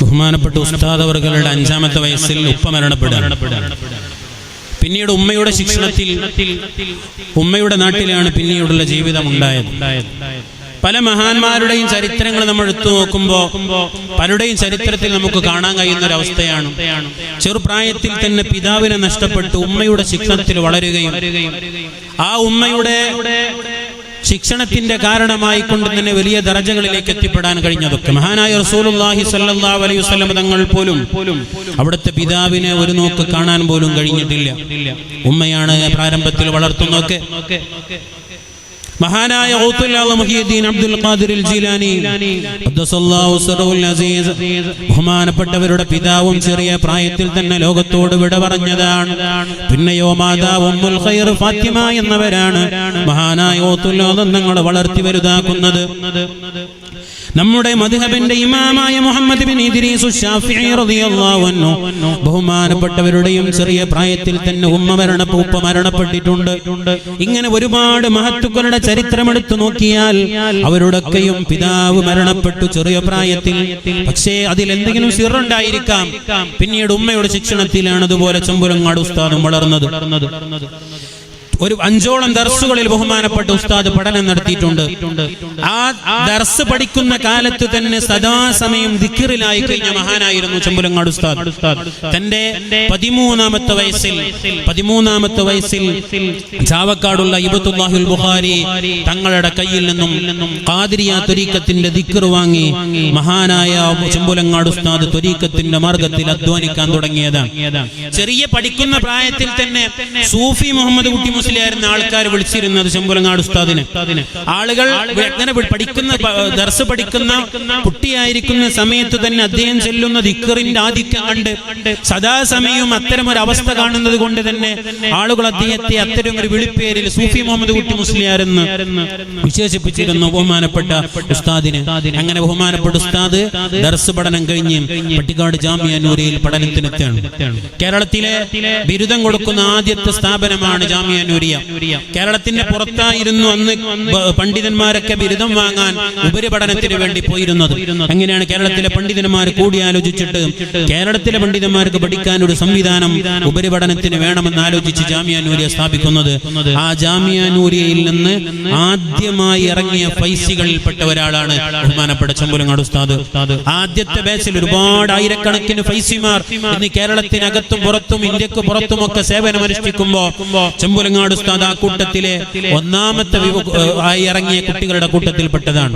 ബഹുമാനപ്പെട്ട ഉസ്താദ് അവർകളുടെ അഞ്ചാമത്തെ വയസ്സിൽ ഉപ്പ മരണപ്പെടുക പിന്നീട് ഉമ്മയുടെ ശിക്ഷണത്തിൽ ഉമ്മയുടെ നാട്ടിലാണ് പിന്നീടുള്ള ജീവിതം ഉണ്ടായത് പല മഹാന്മാരുടെയും ചരിത്രങ്ങൾ നമ്മൾ എടുത്തു നോക്കുമ്പോൾ പലരുടെയും ചരിത്രത്തിൽ നമുക്ക് കാണാൻ കഴിയുന്ന ഒരു അവസ്ഥയാണ്. ചെറുപ്രായത്തിൽ തന്നെ പിതാവിനെ നഷ്ടപ്പെട്ട് ഉമ്മയുടെ ശിക്ഷണത്തിൽ വളരുകയും ആ ഉമ്മയുടെ ശിക്ഷണത്തിന്റെ കാരണമായി കൊണ്ട് തന്നെ വലിയ ദർജകളിലേക്ക് എത്തിപ്പെടാൻ കഴിഞ്ഞതൊക്കെ. മഹാനായ റസൂലുള്ളാഹി സ്വല്ലല്ലാഹു അലൈഹി വസല്ലം തങ്ങൾ പോലും അവിടുത്തെ പിതാവിനെ ഒരു നോക്ക് കാണാൻ പോലും കഴിഞ്ഞിട്ടില്ല. ഉമ്മയാണ് പ്രാരംഭത്തിൽ വളർത്തുന്നൊക്കെ മഹാനായ അബ്ദുൽ ഖാദിർ ജീലാനി അസീസ് ബഹുമാനപ്പെട്ടവരുടെ പിതാവും ചെറിയ പ്രായത്തിൽ തന്നെ ലോകത്തോട് വിട പറഞ്ഞതാണ്. പിന്നെയോ മാതാവ് ഉമ്മുൽ ഖൈർ ഫാത്തിമ എന്നവരാണ് മഹാനായ ഔത്തുൽ ആലം തങ്ങളെ വളർത്തി വലുതാക്കുന്നത്. നമ്മുടെ മധുഹബിന്റെ ഇമാമായ മുഹമ്മദ് ബിൻ ഇദ്രീസു ശാഫിഈ റളിയല്ലാഹു അൻഹു ബഹുമാനപ്പെട്ടവരുടെയും ചെറിയ പ്രായത്തിൽ തന്നെ ഉമ്മ മരണപ്പെട്ടു ഉപ്പ മരണപ്പെട്ടിട്ടുണ്ട്. ഇങ്ങനെ ഒരുപാട് മഹത്തുക്കളുടെ ചരിത്രം എടുത്തു നോക്കിയാൽ അവരുടെയൊക്കെയും പിതാവ് മരണപ്പെട്ടു ചെറിയ പ്രായത്തിൽ. പക്ഷേ അതിൽ എന്തെങ്കിലും സിറുണ്ടായിരിക്കാം. പിന്നീട് ഉമ്മയുടെ ശിക്ഷണത്തിലാണ് അതുപോലെ ചെമ്പുരങ്ങാട് ഉസ്താദും വളർന്നത്. ഒരു അഞ്ചോളം ദർസുകളിൽ ബഹുമാനപ്പെട്ട ഉസ്താദ് പഠനം നടത്തിയിട്ടുണ്ട്. ആ ദർസ് പഠിക്കുന്ന കാലത്ത് തന്നെ സദാസമയം ദിക്കിറിലായി കഴിഞ്ഞ മഹാനായിരുന്നു ചെമ്പുലങ്ങാട് ഉസ്താദ്. തന്റെ പതിമൂന്നാമത്തെ വയസ്സിൽ പതിമൂന്നാമത്തെ വയസ്സിൽ ചാവക്കാടുള്ള ഇബത്തുല്ലാഹുൽ ബുഖാരി തങ്ങളുടെ കയ്യിൽ നിന്നും കാതിരിയ തൊരീക്കത്തിന്റെ ദിക്കർ വാങ്ങി മഹാനായ ചെമ്പുലങ്ങാട് ഉസ്താദ് തൊരീക്കത്തിന്റെ മാർഗത്തിൽ അധ്വാനിക്കാൻ തുടങ്ങിയതാണ്. ചെറിയ പഠിക്കുന്ന പ്രായത്തിൽ തന്നെ സൂഫി മുഹമ്മദ് കുട്ടി മുസ്ലിയായിരുന്ന ആൾക്കാർ വിളിച്ചിരുന്നത് ചെമ്പുലങ്ങാട് ഉസ്താദിനെ. ആളുകൾ അങ്ങനെ പഠിക്കുന്ന ദർസ് പഠിക്കുന്ന കുട്ടിയായിരിക്കുന്ന സമയത്ത് തന്നെ അദ്ദേഹം ചെല്ലുന്ന ദിക്കറിന്റെ ആധിക്യം കണ്ട് സദാസമയവും അത്തരം ഒരു അവസ്ഥ കാണുന്നത് കൊണ്ട് തന്നെ ആളുകൾ അദ്ദേഹത്തെ അത്തരം ഒരു വിളിപ്പേരിൽ സൂഫി മുഹമ്മദ് കുട്ടി മുസ്ലിയാർ എന്ന് വിശേഷിപ്പിച്ചിരുന്നു ബഹുമാനപ്പെട്ട ഉസ്താദിനെ. അങ്ങനെ ബഹുമാനപ്പെട്ട ഉസ്താദ് ദർസ് പഠനം കഴിഞ്ഞ് പട്ടിക്കാട് ജാമ്യാനൂരിയിൽ പഠനത്തിനെത്താണ് കേരളത്തിലെ ബിരുദം കൊടുക്കുന്ന ആദ്യത്തെ സ്ഥാപനമാണ് ജാമ്യ നൂരിയ കേരളത്തിന്റെ പുറത്തായിരുന്നു അന്ന് പണ്ഡിതന്മാരൊക്കെ ബിരുദം വാങ്ങാൻ ഉപരിപഠനത്തിന് വേണ്ടി പോയിരുന്നത്. അങ്ങനെയാണ് കേരളത്തിലെ പണ്ഡിതന്മാർ കൂടിയാലോചിച്ചിട്ട് കേരളത്തിലെ പണ്ഡിതന്മാർക്ക് പഠിക്കാൻ ഒരു സംവിധാനം ഉപരിപഠനത്തിന് വേണമെന്ന് ആലോചിച്ച് ജാമ്യാനൂരിയ സ്ഥാപിക്കുന്നത്. ആ ജാമ്യാനൂരിയയിൽ നിന്ന് ആദ്യമായി ഇറങ്ങിയ ഫൈസികളിൽപ്പെട്ട ഒരാളാണ് ബഹുമാനപ്പെട്ട ചമ്പുലങ്ങാട് ഉസ്താദ്. ആദ്യത്തെ ബാച്ചിൽ ഒരുപാട് ആയിരക്കണക്കിന് ഫൈസിമാർ ഇന്ന് കേരളത്തിനകത്തും പുറത്തും ഇന്ത്യയ്ക്ക് പുറത്തുമൊക്കെ സേവനമനുഷ്ഠിക്കുമ്പോ ചെമ്പുലങ്ങാട് ഉസ്താദ് ആ കൂട്ടത്തിലെ ഒന്നാമത്തെ ആയി ഇറങ്ങിയ കുട്ടികളുടെ കൂട്ടത്തിൽപ്പെട്ടതാണ്.